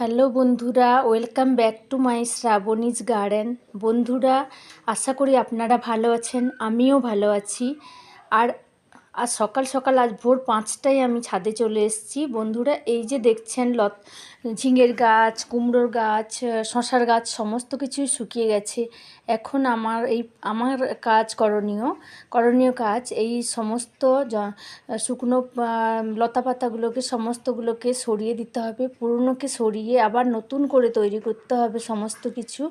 Hello বন্ধুরা, welcome back to my Shrabani's garden. বন্ধুরা, আশা করি আপনারা ভালো আছেন, আমিও ভালো আছি। আর আজ সকাল সকাল আজ ভোর পাঁচটায় আমি ছাদে চলে এসেছি। বন্ধুরা, এই যে দেখছেন লত, ঝিঙের গাছ, কুমড়োর গাছ শশার গাছ, সমস্ত কিছুই শুকিয়ে গেছে। এখন আমার এই, আমার কাজ করণীয় করণীয় কাজ এই সমস্ত শুকনো লতা পাতাগুলোকে, সমস্তগুলোকে সরিয়ে দিতে হবে। পুরনোকে সরিয়ে আবার নতুন করে তৈরি করতে হবে সমস্ত কিছু।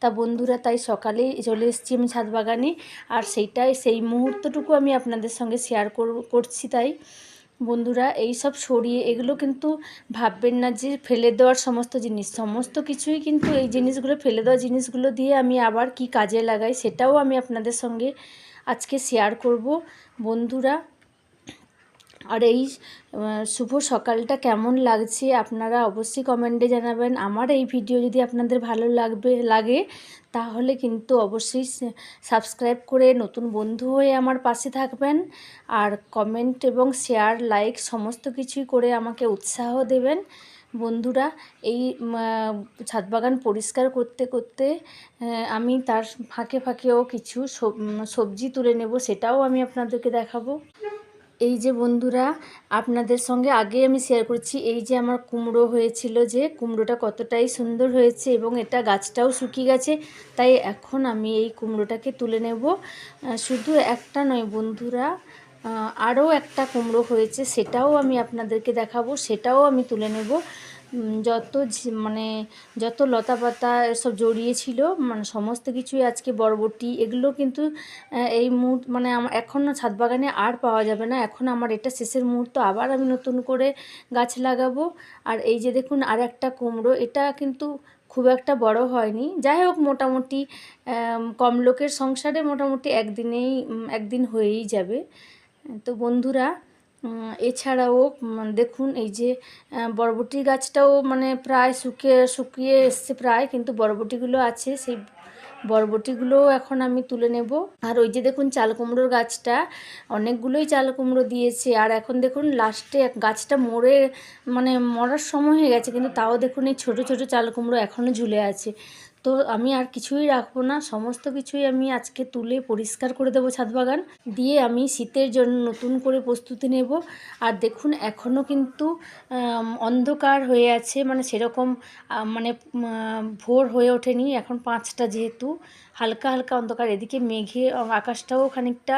তা বন্ধুরা, তাই সকালেই চলে এসেছি আমি ছাদ বাগানে। আর সেইটাই, সেই মুহূর্তটুকু আমি আপনাদের সঙ্গে শেয়ার করছি তাই। বন্ধুরা এই সব সরিয়ে এগুলো কিন্তু ভাববেন না যে ফেলে দেওয়ার সমস্ত জিনিস। সমস্ত কিছুই কিন্তু এই জিনিসগুলো, ফেলে দেওয়া জিনিসগুলো দিয়ে আমি আবার কি কাজে লাগাই সেটাও আমি আপনাদের সঙ্গে আজকে শেয়ার করব। বন্ধুরা আর এই শুভ সকালটা কেমন লাগছে আপনারা অবশ্যই কমেন্টে জানাবেন। আমার এই ভিডিও যদি আপনাদের ভালো লাগবে, লাগে, তাহলে কিন্তু অবশ্যই সাবস্ক্রাইব করে নতুন বন্ধু হয়ে আমার পাশে থাকবেন। আর কমেন্ট এবং শেয়ার লাইক সমস্ত কিছুই করে আমাকে উৎসাহ দেবেন। বন্ধুরা, এই ছাদ বাগান পরিষ্কার করতে করতে আমি তার ফাঁকে ফাঁকেও কিছু সব- সবজি তুলে নেব, সেটাও আমি আপনাদেরকে দেখাবো। এই যে বন্ধুরা, আপনাদের সঙ্গে আগে আমি শেয়ার করছি, এই যে আমার কুমড়ো হয়েছিল যে কুমড়োটা কতটাই সুন্দর হয়েছে এবং এটা গাছটাও শুকিয়ে গেছে, তাই এখন আমি এই কুমড়োটাকে তুলে নেব। শুধু একটা নয় বন্ধুরা আরও একটা কুমড়ো হয়েছে, সেটাও আমি আপনাদেরকে দেখাবো, সেটাও আমি তুলে নেব। যত মানে যত লতা পাতা এসব জড়িয়েছিল মানে সমস্ত কিছুই আজকে বরবটি, এগুলো কিন্তু এই মুহূর্ত মানে এখন ছাদ বাগানে আর পাওয়া যাবে না। এখন আমার এটা শেষের মুহূর্ত, আবার আমি নতুন করে গাছ লাগাবো। আর এই যে দেখুন আর একটা কুমড়ো, এটা কিন্তু খুব একটা বড় হয়নি। যাই হোক, মোটামুটি কম লোকের সংসারে মোটামুটি একদিনেই একদিন হয়েই যাবে। তো বন্ধুরা এছাড়াও দেখুন, এই যে বরবটি গাছটাও মানে প্রায় শুকিয়ে শুকিয়ে এসছে প্রায়, কিন্তু বরবটিগুলো আছে, সেই বরবটিগুলোও এখন আমি তুলে নেব। আর ওই যে দেখুন, চাল কুমড়োর গাছটা, অনেকগুলোই চাল কুমড়ো দিয়েছে। আর এখন দেখুন, লাস্টে গাছটা মরে মানে মরার সময় হয়ে গেছে, কিন্তু তাও দেখুন, এই ছোটো ছোটো চাল কুমড়ো এখনও ঝুলে আছে। তো আমি আর কিছুই রাখব না। সমস্ত কিছুই আমি আজকে তুলে পরিষ্কার করে দেবো ছাদ বাগান। দিয়ে আমি শীতের জন্য নতুন করে প্রস্তুতি নেব। আর দেখুন এখনও কিন্তু অন্ধকার হয়ে আছে। মানে সেরকম মানে ভোর হয়ে ওঠেনি। এখন পাঁচটা যেহেতু, হালকা হালকা অন্ধকার। এদিকে মেঘে আকাশটাও খানিকটা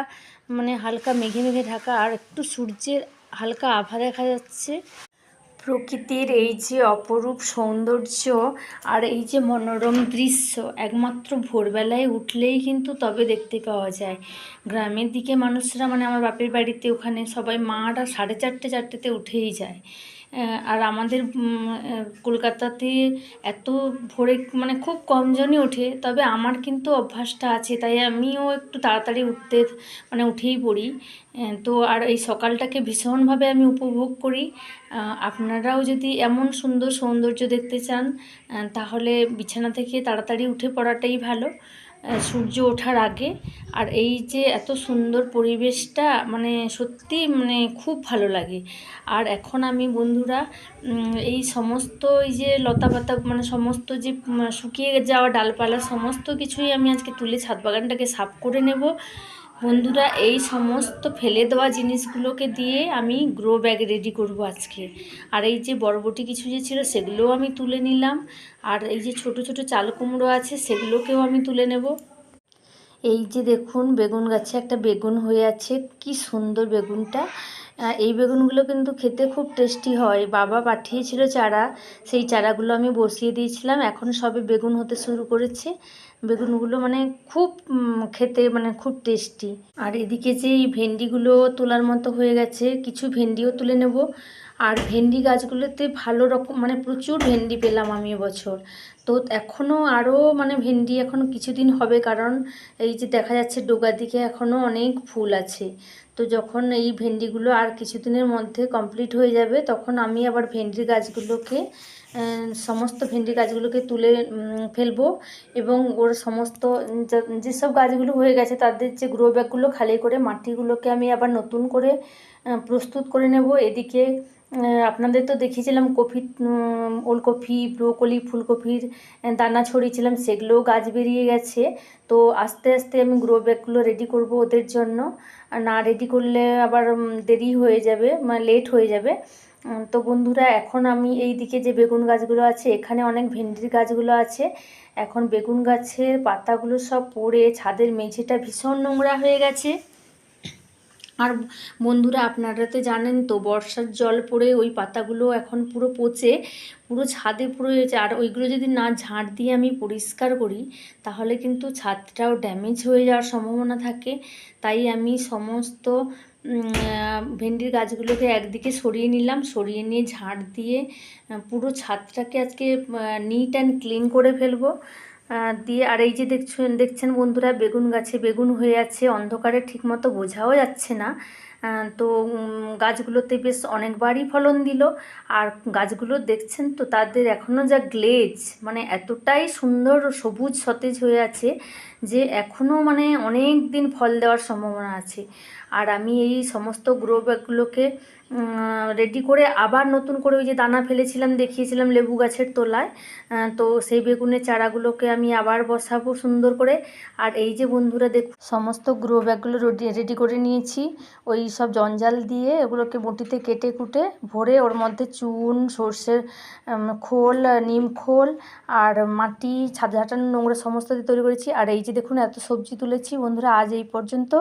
মানে হালকা মেঘে মেঘে ঢাকা। আর একটু সূর্যের হালকা আভা দেখা যাচ্ছে। প্রকৃতির এই যে অপরূপ সৌন্দর্য আর এই যে মনোরম দৃশ্য একমাত্র ভোরবেলায় উঠলেই কিন্তু তবে দেখতে পাওয়া যায়। গ্রামের দিকে মানুষরা মানে আমার বাপের বাড়িতে ওখানে সবাই মারা সাড়ে চারটে, চারটেতে উঠেই যায়। আর আমাদের কলকাতাতে এত ভোরে মানে খুব কমজনই ওঠে, তবে আমার কিন্তু অভ্যাসটা আছে, তাই আমিও একটু তাড়াতাড়ি উঠতে মানে উঠেই পড়ি। তো আর এই সকালটাকে ভীষণভাবে আমি উপভোগ করি। আপনারাও যদি এমন সুন্দর সৌন্দর্য দেখতে চান তাহলে বিছানা থেকে তাড়াতাড়ি উঠে পড়াটাই ভালো। সূর্য ওঠার আগে। আর এই যে এত সুন্দর পরিবেশটা মানে সত্যি মানে খুব ভালো লাগে। আর এখন আমি বন্ধুরা এই সমস্ত এই যে লতা পাতা মানে সমস্ত যে শুকিয়ে যাওয়া ডালপালা, সমস্ত কিছুই আমি আজকে তুলে ছাদ বাগানটাকে সাফ করে নেব। বন্ধুরা, এই সমস্ত ফেলে দেওয়া জিনিসগুলোকে দিয়ে আমি গ্রো ব্যাগ রেডি করব আজকে। আর এই যে বরবটি কিছু যে ছিল, সেগুলোও আমি তুলে নিলাম। আর এই যে ছোট ছোট চাল কুমড়ো আছে, সেগুলোকেও আমি তুলে নেব। এই যে দেখুন, বেগুন গাছে একটা বেগুন হয়ে আছে, কি সুন্দর বেগুনটা। এই বেগুনগুলো কিন্তু খেতে খুব টেস্টি হয়। বাবা পাঠিয়েছিল চারা, সেই চারাগুলো আমি বসিয়ে দিয়েছিলাম। এখন সবে বেগুন হতে শুরু করেছে। বেগুনগুলো মানে খুব খেতে মানে খুব টেস্টি আর এদিকে যে এই ভেন্ডিগুলো তোলার মতো হয়ে গেছে, কিছু ভেন্ডিও তুলে নেব। আর ভেন্ডি গাছগুলোতে ভালো রকম মানে প্রচুর ভেন্ডি পেলাম আমি এবছর। তো এখনও আরও মানে ভেন্ডি এখনও কিছুদিন হবে, কারণ এই যে দেখা যাচ্ছে ডোগার দিকে এখনও অনেক ফুল আছে। তো যখন এই ভেন্ডিগুলো আর কিছুদিনের মধ্যে কমপ্লিট হয়ে যাবে, তখন আমি আবার ভেন্ডির গাছগুলোকে সমস্ত ভেন্ডি গাছগুলোকে তুলে ফেলব এবং ওর সমস্ত যেসব গাছগুলো হয়ে গেছে তাদের যে গ্রো ব্যাগগুলো খালি করে মাটিগুলোকে আমি আবার নতুন করে প্রস্তুত করে নেব। এদিকে আপনাদের তো দেখিয়েছিলাম উম, ওলকপি ব্রোকলি ফুলকপির দানা ছড়িয়েছিলাম সেগুলোও গাছ বেরিয়ে গেছে। তো আস্তে আস্তে আমি গ্রো ব্যাগগুলো রেডি করব ওদের জন্য। না রেডি করলে আবার দেরি হয়ে যাবে মানে লেট হয়ে যাবে। তো বন্ধুরা এখন আমি এই দিকে যে বেগুন গাছগুলো আছে এখানে অনেক ভেন্ডির গাছগুলো আছে। এখন বেগুন গাছের পাতাগুলো সব পড়ে ছাদের মেঝেটা ভীষণ নোংরা হয়ে গেছে। আর বন্ধুরা আপনারা তো জানেন তো, বর্ষার জল পড়ে ওই পাতাগুলো এখন পুরো পচে, পুরো ছাদে পুরো হয়েছে। আর ওইগুলো যদি না ঝাঁট দিয়ে আমি পরিষ্কার করি, তাহলে কিন্তু ছাদটাও ড্যামেজ হয়ে যাওয়ার সম্ভাবনা থাকে। তাই আমি সমস্ত ভেন্ডির গাছগুলোকে একদিকে সরিয়ে নিলাম, সরিয়ে নিয়ে ঝাঁট দিয়ে পুরো ছাদটাকে আজকে নিট অ্যান্ড ক্লিন করে ফেলব। দিয়ে আর এই যে দেখছেন দেখছেন বন্ধুরা, বেগুন গাছে বেগুন হয়ে আছে, অন্ধকারে ঠিকমতো বোঝাও যাচ্ছে না। তো গাছগুলোতে বেশ অনেকবারই ফলন দিল। আর গাছগুলো দেখছেন তো, তাদের এখনও যা গ্লেজ মানে এতটাই সুন্দর সবুজ সতেজ হয়ে আছে যে এখনও মানে অনেক দিন ফল দেওয়ার সম্ভাবনা আছে। আর আমি এই সমস্ত গ্রো ব্যাগগুলোকে রেডি করে আবার নতুন করে ওই যে দানা ফেলেছিলাম, দেখিয়েছিলাম লেবু গাছের তলায়। তো সেই বেগুনের চারাগুলোকে আমি আবার বসাবো সুন্দর করে। আর এই যে বন্ধুরা দেখ, সমস্ত গ্রো ব্যাগগুলো রেডি রেডি করে নিয়েছি। ওই সব জঞ্জাল দিয়ে এগুলোকে বটিতে কেটে কুটে ভরে ওর মধ্যে চুন, সর্ষের খোল, নিম খোল আর মাটি, ছাদ ঝাঁটানো নোংরা সমস্ত দিয়ে তৈরি করেছি। আর এই যে দেখুন, এত সবজি তুলেছি বন্ধুরা, আজ এই পর্যন্ত।